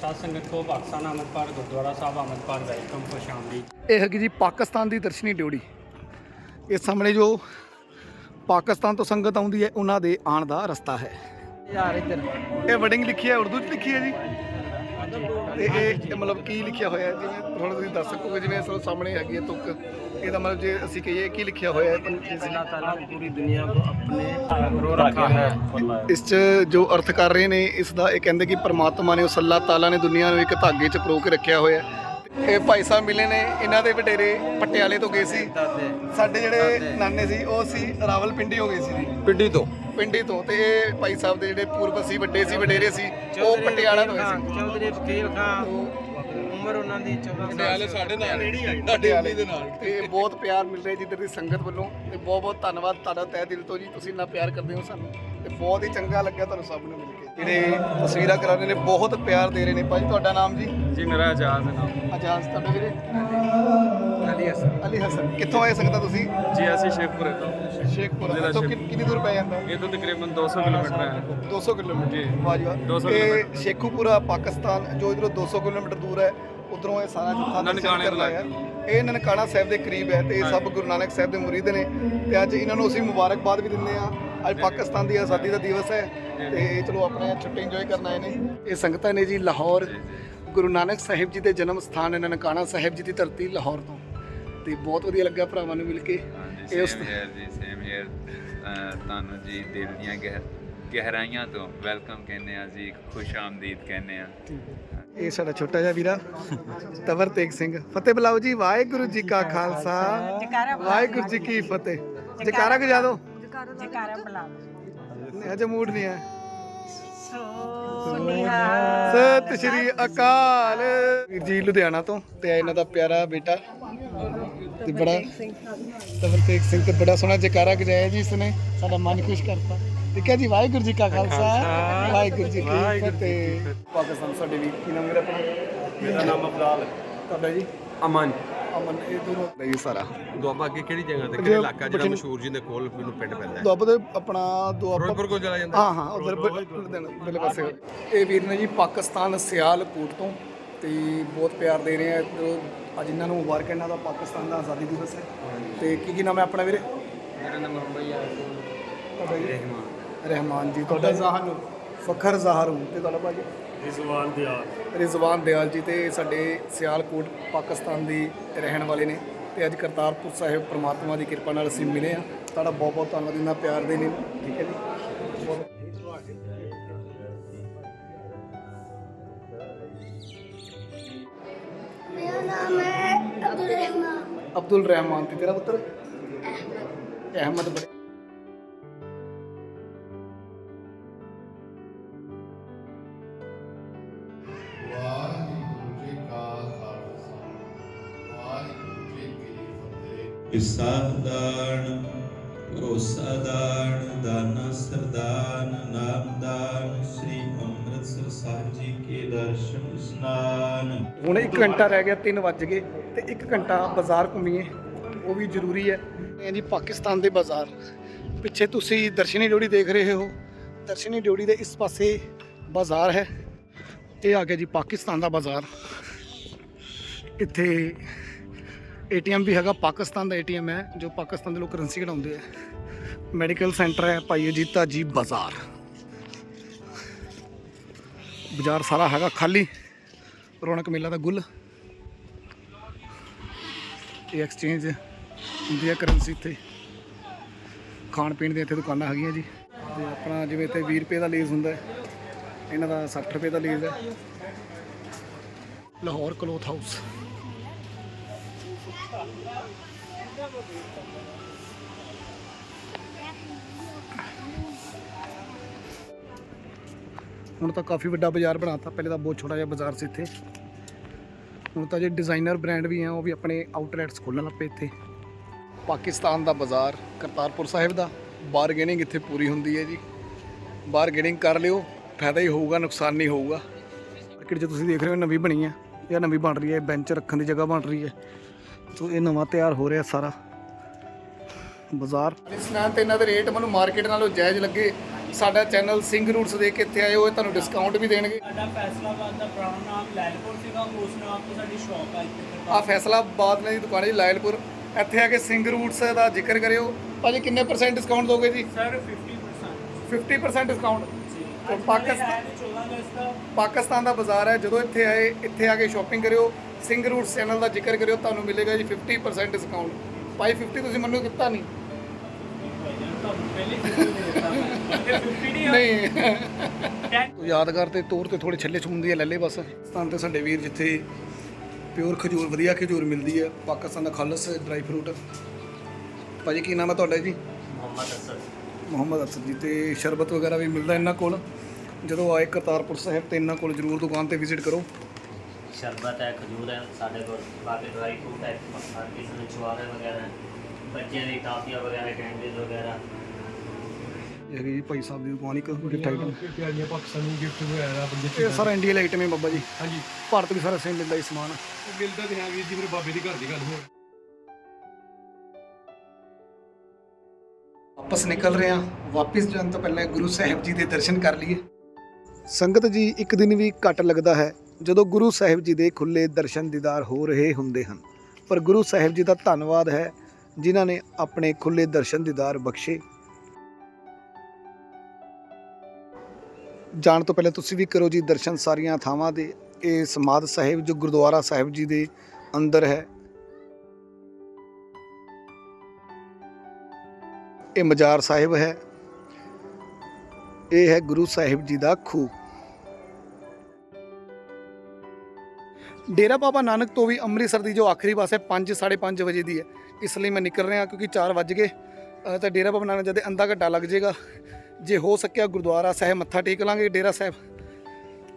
ਸਾਧ ਸੰਗਤ ਕੋ ਪਾਕਿਸਤਾਨ ਅਮਰਪਾਲ ਗੁਰਦੁਆਰਾ ਸਾਹਿਬ ਅਮਰਪਾਲ ਵੈਲਕਮ ਖੁਸ਼ ਆਮਦੀਦ ਇਹ ਹੈਗੀ ਜੀ ਪਾਕਿਸਤਾਨ ਦੀ ਦਰਸ਼ਨੀ ਡਿਊੜੀ ਇਹ ਸਾਹਮਣੇ ਜੋ ਪਾਕਿਸਤਾਨ ਤੋਂ ਸੰਗਤ ਆਉਂਦੀ ਹੈ ਉਹਨਾਂ ਦੇ ਆਉਣ ਦਾ ਰਸਤਾ ਹੈ। ਯਾਰ ਇੱਧਰ ਇਹ ਵਡਿੰਗ ਲਿਖੀ ਹੈ ਉਰਦੂ 'ਚ ਲਿਖੀ ਹੈ ਜੀ। ਤੇ ਇਹ ਇਹ ਮਤਲਬ ਕੀ ਲਿਖਿਆ ਹੋਇਆ ਹੈ ਜਿਵੇਂ ਥੋੜਾ ਤੁਸੀਂ ਦੱਸ ਸਕੋਗੇ ਜਿਵੇਂ ਇਸ ਸਾਹਮਣੇ ਹੈਗੀ ਹੈ ਤੁਕ ਇਹਦਾ ਮਤਲਬ ਜੇ ਅਸੀਂ ਕਹੀਏ ਕੀ ਲਿਖਿਆ ਹੋਇਆ ਹੈ अल्लाह ताला ने पूरी दुनिया को अपने रो रखा है ਇਸ 'ਚ ਜੋ ਅਰਥ ਕਰ ਰਹੇ ਨੇ ਇਸ ਦਾ ਇਹ ਕਹਿੰਦੇ ਕਿ ਪ੍ਰਮਾਤਮਾ ਨੇ ਉਸ ਅੱਲਾਹ ਤਾਲਾ ਨੇ ਦੁਨੀਆ ਨੂੰ ਇੱਕ ਧਾਗੇ 'ਚ ਪਰੋ ਕੇ ਰੱਖਿਆ ਹੋਇਆ ਹੈ ਇਹ ਭਾਈ ਸਾਹਿਬ ਮਿਲੇ ਨੇ ਇਹਨਾਂ ਦੇ ਵਡੇਰੇ ਪਟਿਆਲੇ ਤੋਂ ਗਏ ਸੀ ਸਾਡੇ ਜਿਹੜੇ ਨਾਨੇ ਸੀ ਉਹ ਸੀ ਰਾਵਲਪਿੰਡੀ ਹੋ ਗਏ ਸੀ ਜੀ ਪਿੰਡੀ ਤੋਂ ਪਿੰਡੀ ਤੋਂ ਤੇ ਇਹ ਭਾਈ ਸਾਹਿਬ ਦੇ ਜਿਹੜੇ ਪੂਰਵਸੀ ਵੱਡੇ ਸੀ ਵਡੇਰੇ ਸੀ ਉਹ ਪਟਿਆਲਾ ਤੋਂ ਹੋਏ ਸੀ। ਚੌਧਰੀ ਫਕੀਰ ਖਾਨ ਉਮਰ ਉਹਨਾਂ ਦੀ 14 ਸਾਲ। ਸਾਡੇ ਨਾਲ ਪਟਿਆਲੇ ਦੇ ਨਾਲ। ਤੇ ਬਹੁਤ ਪਿਆਰ ਮਿਲ ਰਿਹਾ ਜਿੱਧਰ ਦੀ ਸੰਗਤ ਵੱਲੋਂ ਤੇ ਬਹੁਤ ਬਹੁਤ ਧੰਨਵਾਦ ਤੁਹਾਡਾ ਤਹਿ ਦਿਲ ਤੋਂ ਜੀ ਤੁਸੀਂ ਇੰਨਾ ਪਿਆਰ ਕਰਦੇ ਹੋ ਸਾਨੂੰ ਤੇ ਬਹੁਤ ਹੀ ਚੰਗਾ ਲੱਗਿਆ ਤੁਹਾਨੂੰ ਸਭ ਨੂੰ ਮਿਲ ਕੇ। ਜਿਹੜੇ ਤਸਵੀਰਾਂ ਕਰਾ ਰਹੇ ਨੇ ਬਹੁਤ ਪਿਆਰ ਦੇ ਰਹੇ ਨੇ। ਭਾਜੀ ਤੁਹਾਡਾ ਨਾਮ ਜੀ? ਜੀ ਮੇਰਾ ਆਜ਼ਾਦ ਨਾਮ ਆਜਾਜ਼ ਤੁਹਾਡਾ ਵੀਰੇ? ਅਲੀ ਹਸਨ ਅਲੀ ਹਸਨ ਕਿੱਥੋਂ ਆਏ ਸੰਗਤਾਂ ਤੁਸੀਂ? ਜੀ ਅਸੀਂ ਸ਼ੇਖਪੁਰੇ ਤੋਂ ਸ਼ੇਖਪੁਰ ਜ਼ਿਲ੍ਹਾ ਤੋਂ ਸ਼ੇਖ- ਕਿੰਨੀ ਦੂਰ ਪੈ ਜਾਂਦਾ? ਇਹ ਤੋਂ ਤਕਰੀਬਨ 200 ਕਿਲੋਮੀਟਰ ਹੈ। 200 ਕਿਲੋਮੀਟਰ। ਜੀ। ਵਾਹ ਜੀ ਵਾਹ। 200 ਇਹ ਕਿਲੋਮੀਟਰ। ਸ਼ੇਖੂਪੁਰਾ ਪਾਕਿਸਤਾਨ ਜੋ ਇਧਰੋਂ 200 ਕਿਲੋਮੀਟਰ ਦੂਰ ਹੈ ਉਧਰੋਂ ਇਹ ਸਾਰਾ ਜੱਥਾ ਦਰਸ਼ਨ ਨਨਕਾਣੇ ਕਰਨ ਆਇਆ ਇਹ ਨਨਕਾਣਾ ਸਾਹਿਬ ਦੇ ਕਰੀਬ ਹੈ ਤੇ ਇਹ ਸਭ ਗੁਰੂ ਨਾਨਕ ਸਾਹਿਬ ਦੇ ਮੁਰੀਦ ਨੇ। ਤੇ ਅੱਜ ਇਹਨਾਂ ਨੂੰ ਅਸੀਂ ਮੁਬਾਰਕਬਾਦ ਵੀ ਦਿੰਦੇ ਆ ਅੱਜ ਪਾਕਿਸਤਾਨ ਦੀ ਆਜ਼ਾਦੀ ਦਾ ਦਿਵਸ ਹੈ। ਤੇ ਇਹ ਚਲੋ ਆਪਣੇ ਛੁੱਟੀ ਇੰਜੋਏ ਕਰਨ ਆਏ ਨੇ। ਇਹ ਸੰਗਤਾਂ ਨੇ ਜੀ ਲਾਹੌਰ ਗੁਰੂ ਨਾਨਕ ਸਾਹਿਬ ਜੀ ਦੇ ਜਨਮ ਸਥਾਨ ਨਨਕਾਣਾ ਸਾਹਿਬ ਜੀ ਦੀ ਧਰਤੀ ਲਾਹੌਰ ਤੋਂ। ਤੇ ਬਹੁਤ ਵਧੀਆ ਲੱਗਾ ਭਰਾਵਾਂ ਨੂੰ ਮਿਲ ਕੇ। ਇਹ ਉਸ ਜੀ ਸੇਮ ਹੇਅਰ ਤੁਹਾਨੂੰ ਜੀ ਦਿਲ ਦੀਆਂ ਗਹਿ- ਗਹਿਰਾਈਆਂ ਤੋਂ ਵੈਲਕਮ ਕਹਿੰਦੇ ਆ ਜੀ ਖੁਸ਼ ਆਮਦੀਦ ਕਹਿੰਦੇ ਆ ਇਹ ਸਾਡਾ ਛੋਟਾ ਜਿਹਾ ਵੀਰਾ ਤਵਰ ਤੇਗ ਸਿੰਘ। ਫਤਿਹ ਬੁਲਾਓ ਜੀ ਵਾਹਿਗੁਰੂ ਜੀ ਕਾ ਖਾਲਸਾ। ਵਾਹਿਗੁਰੂ ਜੀ ਕੀ ਫਤਿਹ। ਜਕਾਰਾ ਗੁਜਾ ਦਿਓ। ਜਕਾਰਾ ਬੁਲਾ ਨਹੀਂ, ਅਜੇ ਮੂਡ ਨਹੀਂ ਹੈ ਸੁਨੀਹਾ ਸਤਿ ਸ਼੍ਰੀ ਅਕਾਲ। ਵੀਰ ਜੀ ਲੁਧਿਆਣਾ ਤੋਂ ਤੇ ਇਹਨਾਂ ਦਾ ਪਿਆਰਾ ਬੇਟਾ। ਤੇ ਬੜਾ ਤਵਰ ਤੇਗ ਸਿੰਘ ਤੇ ਬੜਾ ਸੋਹਣਾ ਜਕਾਰਾ ਗਜਾਇਆ ਜੀ ਇਸਨੇ ਸਾਡਾ ਮਨ ਖੁਸ਼ ਕਰਤਾ। ਠੀਕ ਹੈ ਜੀ ਵਾਹਿਗੁਰੂ ਜੀ ਕਾ ਖਾਲਸਾ ਵਾਹਿਗੁਰੂ ਜੀ ਕੀ ਫਤਿਹ। ਪਾਕਿਸਤਾਨ ਸਾਡੇ ਵੀ ਕੀ ਨਾਮ ਮੇਰਾ ਆਪਣਾ? ਮੇਰਾ ਨਾਮ ਅਬਦਾਲ ਹੈ। ਤੁਹਾਡਾ ਜੀ? ਅਮਨ। ਅਮਨ ਇਹ ਦੂਰੋਂ ਲਈ ਸਾਰਾ। ਦੁਆਬਾ ਅੱਗੇ ਕਿਹੜੀ ਜਗ੍ਹਾ ਤੇ ਕਿਹੜਾ ਇਲਾਕਾ ਜਿਹੜਾ ਮਸ਼ਹੂਰ ਜੀ ਦੇ ਕੋਲ ਮੈਨੂੰ ਪਿੰਡ ਪੈਂਦਾ ਦੁਆਬਾ ਦੇ ਆਪਣਾ ਦੁਆਬਾ ਫਿਰੋਜ਼ਪੁਰ ਕੋਲ ਚਲਾ ਜਾਂਦਾ? ਹਾਂ ਹਾਂ ਉਧਰ ਬਿਲੇ ਪਾਸੇ ਇਹ ਵੀਰ ਨੇ ਜੀ ਪਾਕਿਸਤਾਨ ਸਿਆਲਕੋਟ ਤੋਂ ਤੇ ਬਹੁਤ ਪਿਆਰ ਦੇ ਰਹੇ ਆ। ਤੇ ਅੱਜ ਇਹਨਾਂ ਨੂੰ ਮੁਬਾਰਕ ਹੈ ਇਹਨਾਂ ਦਾ ਪਾਕਿਸਤਾਨ ਦਾ ਆਜ਼ਾਦੀ ਦਿਵਸ ਹੈ। ਤੇ ਕੀ ਕੀ ਨਾਮ ਹੈ ਆਪਣਾ ਵੀਰੇ? ਮੇਰਾ ਨਾਮ ਮੁਹੰਮਦ ਯਾਰ ਰਹਿਮਾਨ। ਰਹਿਮਾਨ ਜੀ। ਤੁਹਾਡਾ ਜ਼ਾਹਰ ਨੂੰ? ਫਖਰ ਜ਼ਾਹਰ ਹੂੰ ਤੇ ਤੁਹਾਡਾ ਭਾਜੀ? ਰਿਜ਼ਵਾਨ ਦਿਆਲ। ਰਿਜ਼ਵਾਨ ਦਿਆਲ ਜੀ ਤੇ ਸਾਡੇ ਸਿਆਲਕੋਟ ਪਾਕਿਸਤਾਨ ਦੀ ਰਹਿਣ ਵਾਲੇ ਨੇ। ਤੇ ਅੱਜ ਕਰਤਾਰਪੁਰ ਸਾਹਿਬ ਪ੍ਰਮਾਤਮਾ ਦੀ ਕਿਰਪਾ ਨਾਲ ਅਸੀਂ ਮਿਲੇ ਆ ਤੁਹਾਡਾ ਬਹੁਤ ਬਹੁਤ ਧੰਨਵਾਦ ਇਹਨਾਂ ਪਿਆਰ ਦੇ ਲਈ ਠੀਕ ਹੈ ਜੀ? ਬਹੁਤ- ਮੇਰਾ ਨਾਮ ਹੈ ਅਬਦੁਲ ਰਹਿਮਾਨ ਅਬਦੁਲ ਰਹਿਮਾਨ ਤੇ ਤੇਰਾ ਪੁੱਤਰ ਅਹਿਮਦ ਬੜੇ ਵਾਹਿਗੁਰੂ ਜੀ ਕਾ ਖਾਲਸਾ ਵਾਹਿਗੁਰੂ ਅੰਮ੍ਰਿਤਸਰ ਸਾਹਿਬ ਜੀ ਕੇ ਦਰਸ਼ਨ ਇਸਨਾਨ। ਹੁਣ 1 ਘੰਟਾ ਰਹਿ ਗਿਆ 3 ਵੱਜ ਗਏ ਤੇ 1 ਘੰਟਾ ਬਾਜ਼ਾਰ ਘੁੰਮੀਏ ਉਹ ਵੀ ਜ਼ਰੂਰੀ ਹੈ। ਇਹ ਜੀ ਪਾਕਿਸਤਾਨ ਦੇ ਬਾਜ਼ਾਰ। ਪਿੱਛੇ ਤੁਸੀਂ ਦਰਸ਼ਨੀ ਡਿਊੜੀ ਦੇਖ ਰਹੇ ਹੋ। ਦਰਸ਼ਨੀ ਡਿਊੜੀ ਦੇ ਇਸ ਪਾਸੇ ਬਾਜ਼ਾਰ ਹੈ ਇਹ ਆ ਗਿਆ ਜੀ ਪਾਕਿਸਤਾਨ ਦਾ ਬਾਜ਼ਾਰ। ਇੱਥੇ ਏਟੀਐਮ ਵੀ ਹੈਗਾ ਪਾਕਿਸਤਾਨ ਦਾ ਏਟੀਐਮ ਹੈ ਜੋ ਪਾਕਿਸਤਾਨ ਦੇ ਲੋਕ ਕਰੰਸੀ ਕਢਾਉਂਦੇ ਆ। ਮੈਡੀਕਲ ਸੈਂਟਰ ਹੈ ਭਾਈ ਅਜੀਤਾ ਜੀ ਬਾਜ਼ਾਰ। ਬਾਜ਼ਾਰ ਸਾਰਾ ਹੈਗਾ ਖਾਲੀ। ਰੌਣਕ ਮੇਲਾ ਦਾ ਗੁੱਲ। ਇਹ ਐਕਸਚੇਂਜ ਹੁੰਦੀ ਹੈ ਕਰੰਸੀ ਇੱਥੇ ਖਾਣ ਪੀਣ ਦੀਆਂ ਇੱਥੇ ਦੁਕਾਨਾਂ ਹੈਗੀਆਂ ਜੀ। ਤੇ ਆਪਣਾ ਜਿਵੇਂ ਇੱਥੇ 20 ਰੁਪਏ ਦਾ ਲੇਜ਼ ਹੁੰਦਾ ਹੈ। ਇਹਨਾਂ ਦਾ 60 ਰੁਪਏ ਦਾ ਲੇਜ਼ ਹੈ। ਲਾਹੌਰ ਕਲੋਥ ਹਾਊਸ ਹੁਣ ਤਾਂ ਕਾਫੀ ਵੱਡਾ ਬਾਜ਼ਾਰ ਬਣਾਤਾ। ਪਹਿਲੇ ਤਾਂ ਬਹੁਤ ਛੋਟਾ ਜਿਹਾ ਬਾਜ਼ਾਰ ਸੀ ਇੱਥੇ। ਹੁਣ ਤਾਂ ਜੇ ਡਿਜ਼ਾਈਨਰ ਬ੍ਰਾਂਡ ਵੀ ਆ, ਉਹ ਵੀ ਆਪਣੇ ਆਊਟਲੈਟਸ ਖੋਲਣ ਲੱਗ ਪਏ ਇੱਥੇ। ਪਾਕਿਸਤਾਨ ਦਾ ਬਾਜ਼ਾਰ, ਕਰਤਾਰਪੁਰ ਸਾਹਿਬ ਦਾ। ਬਾਰਗੇਨਿੰਗ ਇੱਥੇ ਪੂਰੀ ਹੁੰਦੀ ਹੈ ਜੀ। ਬਾਰਗੇਨਿੰਗ ਕਰ ਲਿਓ, ਫਾਇਦਾ ਹੀ ਹੋਊਗਾ, ਨੁਕਸਾਨ ਨਹੀਂ ਹੋਊਗਾ। ਮਾਰਕੀਟ ਜੇ ਤੁਸੀਂ ਦੇਖ ਰਹੇ ਹੋ, ਨਵੀਂ ਬਣੀ ਹੈ ਜਾਂ ਨਵੀਂ ਬਣ ਰਹੀ ਹੈ ਬੈਂਚ ਰੱਖਣ ਦੀ ਜਗ੍ਹਾ ਬਣ ਰਹੀ ਹੈ। ਸੋ ਇਹ ਨਵਾਂ ਤਿਆਰ ਹੋ ਰਿਹਾ ਸਾਰਾ। ਬਾਜ਼ਾਰ। ਇਸ ਨਾਂ ਤੇ ਇਹਨਾਂ ਦੇ ਰੇਟ ਮੈਨੂੰ ਮਾਰਕੀਟ ਨਾਲੋਂ ਜਾਇਜ਼ ਲੱਗੇ। ਸਾਡਾ ਚੈਨਲ ਸਿੰਘ ਰੂਟਸ ਦੇਖ ਕੇ ਇੱਥੇ ਆਏ ਹੋ ਇਹ ਤੁਹਾਨੂੰ ਡਿਸਕਾਊਂਟ ਵੀ ਦੇਣਗੇ। ਸਾਡਾ ਫੈਸਲਾਬਾਦ ਦਾ ਪੁਰਾਣਾ ਨਾਮ ਲੈਲਪੁਰ ਸੀਗਾ ਉਸ ਨਾਮ ਤੋਂ ਸਾਡੀ ਸ਼ਾਪ ਆ ਇੱਥੇ। ਆ ਫੈਸਲਾਬਾਦ ਨੇ ਦੀ ਦੁਕਾਨ ਹੈ ਲਾਇਲਪੁਰ। ਇੱਥੇ ਆ ਕੇ ਸਿੰਘ ਰੂਟਸ ਦਾ ਜ਼ਿਕਰ ਕਰਿਓ। ਭਾਜੀ ਕਿੰਨੇ ਪਰਸੈਂਟ ਡਿਸਕਾਊਂਟ ਦੋਗੇ ਜੀ? ਸਰ 50% 50% ਡਿਸਕਾਊਂਟ ਪਾਕਿਸਤਾਨ ਹੈ 14 ਅਗਸਤ। ਦਾ ਪਾਕਿਸਤਾਨ ਦਾ ਬਾਜ਼ਾਰ ਹੈ ਜਦੋਂ ਇੱਥੇ ਆਏ ਇੱਥੇ ਆ ਕੇ ਸ਼ਾਪਿੰਗ ਕਰਿਓ। ਸਿੰਘ ਰੂਟਸ ਚੈਨਲ ਦਾ ਜ਼ਿਕਰ ਕਰਿਓ ਤੁਹਾਨੂੰ ਮਿਲੇਗਾ ਜੀ 50% ਡਿਸਕਾਊਂਟ ਭਾਈ 50 ਤੁਸੀਂ ਮੈਨੂੰ ਦਿੱਤਾ ਨਹੀਂ। ਨਹੀਂ। ਯਾਦਗਾਰ ਤੇ ਤੌਰ ਤੇ ਥੋੜੇ ਛੱਲੇ ਛੁੰਦੀ ਹੈ ਲੱਲੇ ਬਸ। ਸਥਾਨ ਤੇ ਸਾਡੇ ਵੀਰ ਜਿੱਥੇ ਪਿਓਰ ਖਜੂਰ ਵਧੀਆ ਖਜੂਰ ਮਿਲਦੀ ਹੈ ਪਾਕਿਸਤਾਨ ਦਾ ਖਾਲਸ ਡਰਾਈ ਫਰੂਟ। ਭਾਜੀ ਕੀ ਨਾਮ ਹੈ ਤੁਹਾਡਾ ਜੀ? ਮੁਹੰਮਦ ਅਸਦ ਮੁਹੰਮਦ ਅਸਦ ਜੀ ਤੇ ਸ਼ਰਬਤ ਵਗੈਰਾ ਵੀ ਮਿਲਦਾ ਇਹਨਾਂ ਕੋਲ। ਜਦੋਂ ਆਏ ਕਰਤਾਰਪੁਰ ਸਾਹਿਬ ਤੇ ਇਹਨਾਂ ਕੋਲ ਜ਼ਰੂਰ ਦੁਕਾਨ ਤੇ ਵਿਜ਼ਿਟ ਕਰੋ। ਸ਼ਰਬਤ ਹੈ ਖਜੂਰ ਹੈ ਸਾਡੇ ਕੋਲ ਬਾਕੀ ਡਰਾਈ ਫਰੂਟ ਹੈ ਕਿਸੇ ਨੂੰ ਚੁਆਰੇ ਵਗੈਰਾ। ਬੱਚਿਆਂ ਲਈ ਟਾਫੀਆਂ ਵਗੈਰਾ ਕੈਂਡੀਜ਼ ਵਗੈਰਾ। ਇਹ ਹੈਗੀ ਜੀ ਭਾਈ ਸਾਹਿਬ ਦੀ ਦੁਕਾਨ ਇੱਕ ਗਿਫਟ ਆਈਟਮ ਪਿਆਰੀਆਂ ਪਾਕਿਸਤਾਨੀ ਗਿਫਟ ਵਗੈਰਾ ਬੰਦੇ ਇਹ ਸਾਰਾ ਇੰਡੀਆ ਦਾ ਆਈਟਮ ਹੈ ਬਾਬਾ ਜੀ। ਹਾਂਜੀ। ਭਾਰਤ ਵੀ ਸਾਰਾ ਸੇਮ ਮਿਲਦਾ ਇਹ ਸਮਾਨ। ਮਿਲਦਾ ਤੇ ਹੈ ਵੀਰ ਜੀ ਮੇਰੇ ਬਾਬੇ ਦੀ ਘਰ ਦੀ ਗੱਲ ਹੋਰ। ਵਾਪਸ ਨਿਕਲ ਰਹੇ ਹਾਂ। ਵਾਪਸ ਜਾਣ ਤੋਂ ਪਹਿਲਾਂ ਗੁਰੂ ਸਾਹਿਬ ਜੀ ਦੇ ਦਰਸ਼ਨ ਕਰ ਲਈਏ। ਸੰਗਤ ਜੀ ਇੱਕ ਦਿਨ ਵੀ ਘੱਟ ਲੱਗਦਾ ਹੈ ਜਦੋਂ ਗੁਰੂ ਸਾਹਿਬ ਜੀ ਦੇ ਖੁੱਲੇ ਦਰਸ਼ਨ ਦੀਦਾਰ ਹੋ ਰਹੇ ਹੁੰਦੇ ਹਨ। ਪਰ ਗੁਰੂ ਸਾਹਿਬ ਜੀ ਦਾ ਧੰਨਵਾਦ ਹੈ ਜਿਨ੍ਹਾਂ ਨੇ ਆਪਣੇ ਖੁੱਲੇ ਦਰਸ਼ਨ ਦੀਦਾਰ ਬਖਸ਼ੇ। ਜਾਣ ਤੋਂ ਪਹਿਲਾਂ ਤੁਸੀਂ ਵੀ ਕਰੋ ਜੀ ਦਰਸ਼ਨ ਸਾਰੀਆਂ ਥਾਵਾਂ ਦੇ। ਇਹ ਸਮਾਧ ਸਾਹਿਬ ਜੋ ਗੁਰਦੁਆਰਾ ਸਾਹਿਬ ਜੀ ਦੇ ਅੰਦਰ ਹੈ। ਇਹ ਮਜ਼ਾਰ ਸਾਹਿਬ ਹੈ। ਇਹ ਹੈ ਗੁਰੂ ਸਾਹਿਬ ਜੀ ਦਾ ਖੂਹ। ਡੇਰਾ ਬਾਬਾ ਨਾਨਕ ਤੋਂ ਵੀ ਅੰਮ੍ਰਿਤਸਰ ਦੀ ਜੋ ਆਖਰੀ ਬੱਸ ਹੈ 5 5:30 ਵਜੇ ਦੀ ਹੈ। ਇਸ ਲਈ ਮੈਂ ਨਿਕਲ ਰਿਹਾ ਕਿਉਂਕਿ 4 ਵੱਜ ਗਏ। ਤਾਂ ਡੇਰਾ ਬਾਬਾ ਨਾਨਕ ਜਦ ਅੰਦਾ ਘੱਟਾ ਲੱਗ ਜਾਏਗਾ ਜੇ ਹੋ ਸਕਿਆ ਗੁਰਦੁਆਰਾ ਸਾਹਿਬ ਮੱਥਾ ਟੇਕ ਲਾਂਗੇ ਡੇਰਾ ਸਾਹਿਬ।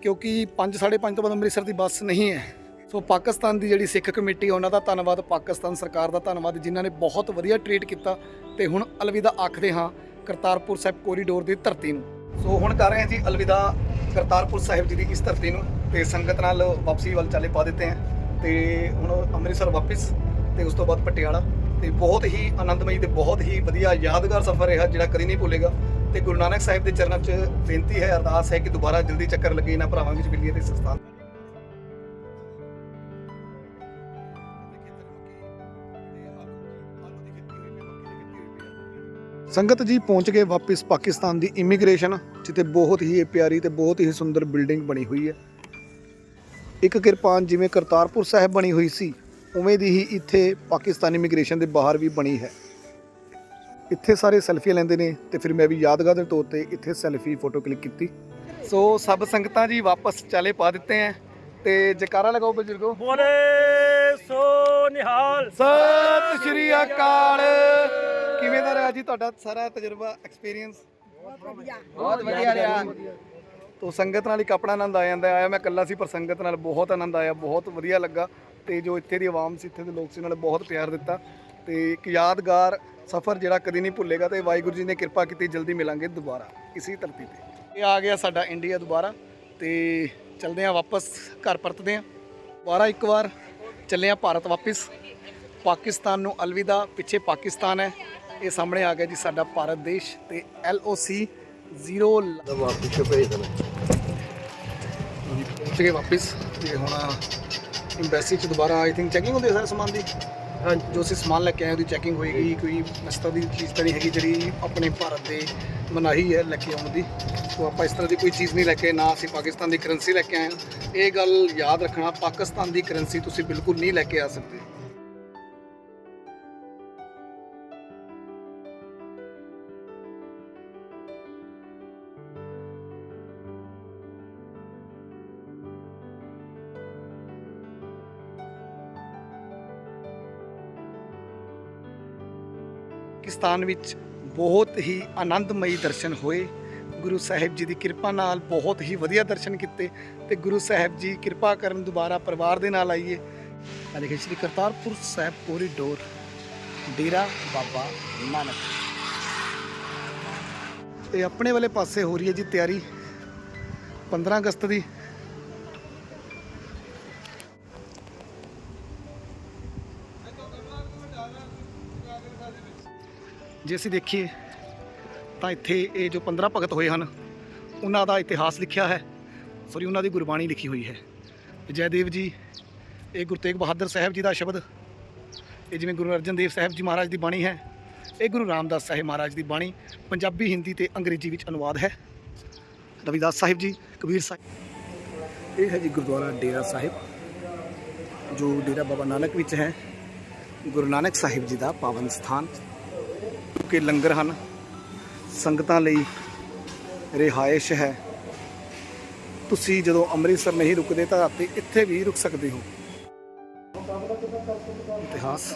ਕਿਉਂਕਿ 5 5:30 ਤੋਂ ਬਾਅਦ ਅੰਮ੍ਰਿਤਸਰ ਦੀ ਬੱਸ ਨਹੀਂ ਹੈ। ਸੋ ਪਾਕਿਸਤਾਨ ਦੀ ਜਿਹੜੀ ਸਿੱਖ ਕਮੇਟੀ ਹੈ, ਉਹਨਾਂ ਦਾ ਧੰਨਵਾਦ ਪਾਕਿਸਤਾਨ ਸਰਕਾਰ ਦਾ ਧੰਨਵਾਦ ਜਿਨ੍ਹਾਂ ਨੇ ਬਹੁਤ ਵਧੀਆ ਟ੍ਰੀਟ ਕੀਤਾ। ਤੇ ਹੁਣ ਅਲਵਿਦਾ ਆਖਦੇ ਹਾਂ ਕਰਤਾਰਪੁਰ ਸਾਹਿਬ ਕੋਰੀਡੋਰ ਦੀ ਧਰਤੀ ਨੂੰ। ਸੋ ਹੁਣ ਕਰ ਰਹੇ ਹਾਂ ਜੀ ਅਲਵਿਦਾ ਕਰਤਾਰਪੁਰ ਸਾਹਿਬ ਜੀ ਦੀ ਇਸ ਧਰਤੀ ਨੂੰ। ਤੇ ਸੰਗਤ ਨਾਲ ਵਾਪਸੀ ਵੱਲ ਚਾਲੇ ਪਾ ਦਿੱਤੇ ਹਾਂ। ਤੇ ਹੁਣ ਅੰਮ੍ਰਿਤਸਰ ਵਾਪਿਸ ਤੇ ਉਸ ਤੋਂ ਬਾਅਦ ਪਟਿਆਲਾ। ਤੇ ਬਹੁਤ ਹੀ ਆਨੰਦਮਈ ਤੇ ਬਹੁਤ ਹੀ ਵਧੀਆ ਯਾਦਗਾਰ ਸਫ਼ਰ ਰਿਹਾ ਜਿਹੜਾ ਕਦੀ ਨਹੀਂ ਭੁੱਲੇਗਾ। ਤੇ ਗੁਰੂ ਨਾਨਕ ਸਾਹਿਬ ਦੇ ਚਰਨਾਂ 'ਚ ਬੇਨਤੀ ਹੈ, ਅਰਦਾਸ ਹੈ ਕਿ ਦੁਬਾਰਾ ਜਲਦੀ ਚੱਕਰ ਲੱਗੇ ਇਹਨਾਂ ਭਰਾਵਾਂ ਵਿੱਚ ਮਿਲੀਏ ਦੇ ਸੰਸਥਾਨ ਸੰਗਤ ਜੀ ਪਹੁੰਚ ਗਏ ਵਾਪਿਸ ਪਾਕਿਸਤਾਨ ਦੀ ਇਮੀਗ੍ਰੇਸ਼ਨ, ਜਿੱਥੇ ਬਹੁਤ ਹੀ ਪਿਆਰੀ ਤੇ ਬਹੁਤ ਹੀ ਸੁੰਦਰ ਬਿਲਡਿੰਗ ਬਣੀ ਹੋਈ ਹੈ। ਇੱਕ ਕਿਰਪਾਨ ਜਿਵੇਂ ਕਰਤਾਰਪੁਰ ਸਾਹਿਬ ਬਣੀ ਹੋਈ ਸੀ, ਉਵੇਂ ਦੀ ਹੀ ਇੱਥੇ ਪਾਕਿਸਤਾਨ ਇਮੀਗ੍ਰੇਸ਼ਨ ਦੇ ਬਾਹਰ ਵੀ ਬਣੀ ਹੈ। ਇੱਥੇ ਸਾਰੇ ਸੈਲਫੀ ਲੈਂਦੇ ਨੇ ਤੇ ਫਿਰ ਮੈਂ ਵੀ ਯਾਦਗਾਰ ਦੇ ਤੌਰ ਤੇ ਇੱਥੇ ਸੈਲਫੀ ਫੋਟੋ ਕਲਿੱਕ ਕੀਤੀ। ਸੋ ਸਭ ਸੰਗਤਾਂ ਜੀ ਵਾਪਸ ਚਾਲੇ ਪਾ ਦਿੱਤੇ ਆ ਤੇ ਜਕਾਰਾ ਲਗਾਓ ਬਜ਼ੁਰਗੋ। ਬੋਲੇ ਸੋ ਨਿਹਾਲ। ਸਤਿ ਸ਼੍ਰੀ ਅਕਾਲ। ਕਿਵੇਂ ਦਾ ਰਿਹਾ ਜੀ ਤੁਹਾਡਾ ਸਾਰਾ ਤਜਰਬਾ ਐਕਸਪੀਰੀਅੰਸ ਬਹੁਤ ਵਧੀਆ ਰਿਹਾ। ਤੋ ਸੰਗਤ ਨਾਲ ਇੱਕ ਆਪਣਾ ਆਨੰਦ ਆ ਜਾਂਦਾ ਆਇਆ ਮੈਂ ਇਕੱਲਾ ਸੀ ਪਰ ਸੰਗਤ ਨਾਲ ਬਹੁਤ ਆਨੰਦ ਆਇਆ ਬਹੁਤ ਵਧੀਆ ਲੱਗਾ। ਤੇ ਜੋ ਇੱਥੇ ਦੀ ਆਵਾਮ ਸੀ ਇੱਥੇ ਦੇ ਲੋਕ ਸੀ ਉਹਨਾਂ ਨੇ ਬਹੁਤ ਪਿਆਰ ਦਿੱਤਾ। ਤੇ ਇੱਕ ਯਾਦਗਾਰ ਸਫ਼ਰ ਜਿਹੜਾ ਕਦੀ ਨਹੀਂ ਭੁੱਲੇਗਾ ਤੇ ਵਾਹਿਗੁਰੂ ਜੀ ਨੇ ਕਿਰਪਾ ਕੀਤੀ ਜਲਦੀ ਮਿਲਾਂਗੇ ਦੁਬਾਰਾ। ਇਸੇ ਧਰਤੀ ਤੇ। ਇਹ ਆ ਗਿਆ ਸਾਡਾ ਇੰਡੀਆ ਦੁਬਾਰਾ ਤੇ ਚਲਦੇ ਆ ਵਾਪਸ ਘਰ ਪਰਤਦੇ ਆ ਦੁਬਾਰਾ ਇੱਕ ਵਾਰ ਚੱਲੇ ਆ ਭਾਰਤ ਵਾਪਿਸ। ਪਾਕਿਸਤਾਨ ਨੂੰ ਅਲਵਿਦਾ ਪਿੱਛੇ ਪਾਕਿਸਤਾਨ ਹੈ। ਇਹ ਸਾਹਮਣੇ ਆ ਗਿਆ ਜੀ ਸਾਡਾ ਭਾਰਤ ਦੇਸ਼ ਤੇ LOC 0 ਵਾਪਸ ਭੇਜ ਦੇਣਾ। ਪਹੁੰਚ ਗਏ ਵਾਪਿਸ ਤੇ ਹੁਣ ਇੰਬੈਸੀ ਚ ਦੁਬਾਰਾ ਆਈ ਥਿੰਕ ਚੈਕਿੰਗ ਹੁੰਦੀ ਹੈ ਸਾਰੇ ਸਮਾਨ ਦੀ। ਹਾਂਜੀ ਜੋ ਅਸੀਂ ਸਮਾਨ ਲੈ ਕੇ ਆਏ ਉਹਦੀ ਚੈਕਿੰਗ ਹੋਏਗੀ, ਕੋਈ ਇਸ ਤਰ੍ਹਾਂ ਦੀ ਚੀਜ਼ ਤਾਂ ਨਹੀਂ ਹੈਗੀ ਜਿਹੜੀ ਆਪਣੇ ਭਾਰਤ ਦੇ ਮਨਾਹੀ ਹੈ ਲੈ ਕੇ ਆਉਣ ਦੀ। ਸੋ ਆਪਾਂ ਇਸ ਤਰ੍ਹਾਂ ਦੀ ਕੋਈ ਚੀਜ਼ ਨਹੀਂ ਲੈ ਕੇ, ਨਾ ਅਸੀਂ ਪਾਕਿਸਤਾਨ ਦੀ ਕਰੰਸੀ ਲੈ ਕੇ ਆਏ ਹਾਂ। ਇਹ ਗੱਲ ਯਾਦ ਰੱਖਣਾ, ਪਾਕਿਸਤਾਨ ਦੀ ਕਰੰਸੀ ਤੁਸੀਂ ਬਿਲਕੁਲ ਨਹੀਂ ਲੈ ਕੇ ਆ ਸਕਦੇ। ਸਥਾਨ ਵਿੱਚ ਬਹੁਤ ਹੀ ਆਨੰਦਮਈ ਦਰਸ਼ਨ ਹੋਏ। ਗੁਰੂ ਸਾਹਿਬ ਜੀ ਦੀ ਕਿਰਪਾ ਨਾਲ ਬਹੁਤ ਹੀ ਵਧੀਆ ਦਰਸ਼ਨ ਕੀਤੇ ਤੇ ਗੁਰੂ ਸਾਹਿਬ ਜੀ ਕਿਰਪਾ ਕਰਨ ਦੁਬਾਰਾ ਪਰਿਵਾਰ ਦੇ ਨਾਲ ਆਈਏ। ਆ ਸ਼੍ਰੀ ਕਰਤਾਰਪੁਰ ਸਾਹਿਬ ਕੋਰੀਡੋਰ ਡੇਰਾ ਬਾਬਾ ਨਾਨਕ। ਇਹ ਆਪਣੇ ਵਾਲੇ ਪਾਸੇ ਹੋ ਰਹੀ ਹੈ ਜੀ ਤਿਆਰੀ। 15 ਅਗਸਤ ਦੀ ਜੇ ਅਸੀਂ ਦੇਖੀਏ ਤਾਂ ਇੱਥੇ ਇਹ ਜੋ 15 ਭਗਤ ਹੋਏ ਹਨ, ਉਹਨਾਂ ਦਾ ਇਤਿਹਾਸ ਲਿਖਿਆ ਹੈ। ਸੌਰੀ ਉਹਨਾਂ ਦੀ ਗੁਰਬਾਣੀ ਲਿਖੀ ਹੋਈ ਹੈ। ਜੈਦੇਵ ਜੀ, ਇਹ ਗੁਰੂ ਤੇਗ ਬਹਾਦਰ ਸਾਹਿਬ ਜੀ ਦਾ ਸ਼ਬਦ, ਇਹ ਜਿਵੇਂ ਗੁਰੂ ਅਰਜਨ ਦੇਵ ਸਾਹਿਬ ਜੀ ਮਹਾਰਾਜ ਦੀ ਬਾਣੀ ਹੈ, ਇਹ ਗੁਰੂ ਰਾਮਦਾਸ ਸਾਹਿਬ ਮਹਾਰਾਜ ਦੀ ਬਾਣੀ ਪੰਜਾਬੀ, ਹਿੰਦੀ ਤੇ ਅੰਗਰੇਜ਼ੀ ਵਿੱਚ ਅਨੁਵਾਦ ਹੈ। ਰਵਿਦਾਸ ਸਾਹਿਬ ਜੀ, ਕਬੀਰ ਸਾਹਿਬ। ਇਹ ਹੈ ਜੀ ਗੁਰਦੁਆਰਾ ਡੇਰਾ ਸਾਹਿਬ, ਜੋ ਡੇਰਾ ਬਾਬਾ ਨਾਨਕ ਵਿੱਚ ਹੈ। ਗੁਰੂ ਨਾਨਕ ਸਾਹਿਬ ਜੀ ਦਾ ਪਾਵਨ ਸਥਾਨ। ਕਿ ਲੰਗਰ ਹਨ। ਸੰਗਤਾਂ ਲਈ ਰਿਹਾਇਸ਼ ਹੈ। ਤੁਸੀਂ ਜਦੋਂ ਅੰਮ੍ਰਿਤਸਰ ਨਹੀਂ ਰੁਕਦੇ ਤਾਂ ਰਾਤੀ ਇੱਥੇ ਵੀ ਰੁਕ ਸਕਦੇ ਹੋ। ਇਤਿਹਾਸ।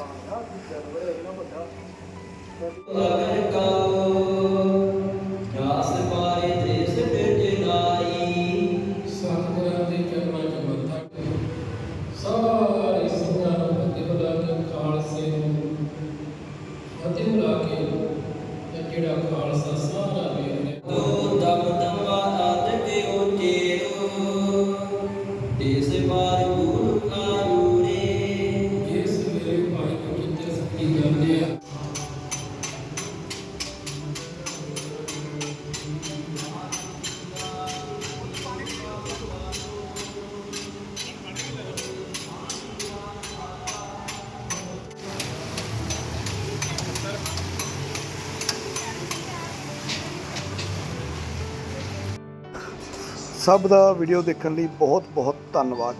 ਸਭ ਦਾ ਵੀਡੀਓ ਦੇਖਣ ਲਈ ਬਹੁਤ ਬਹੁਤ ਧੰਨਵਾਦ।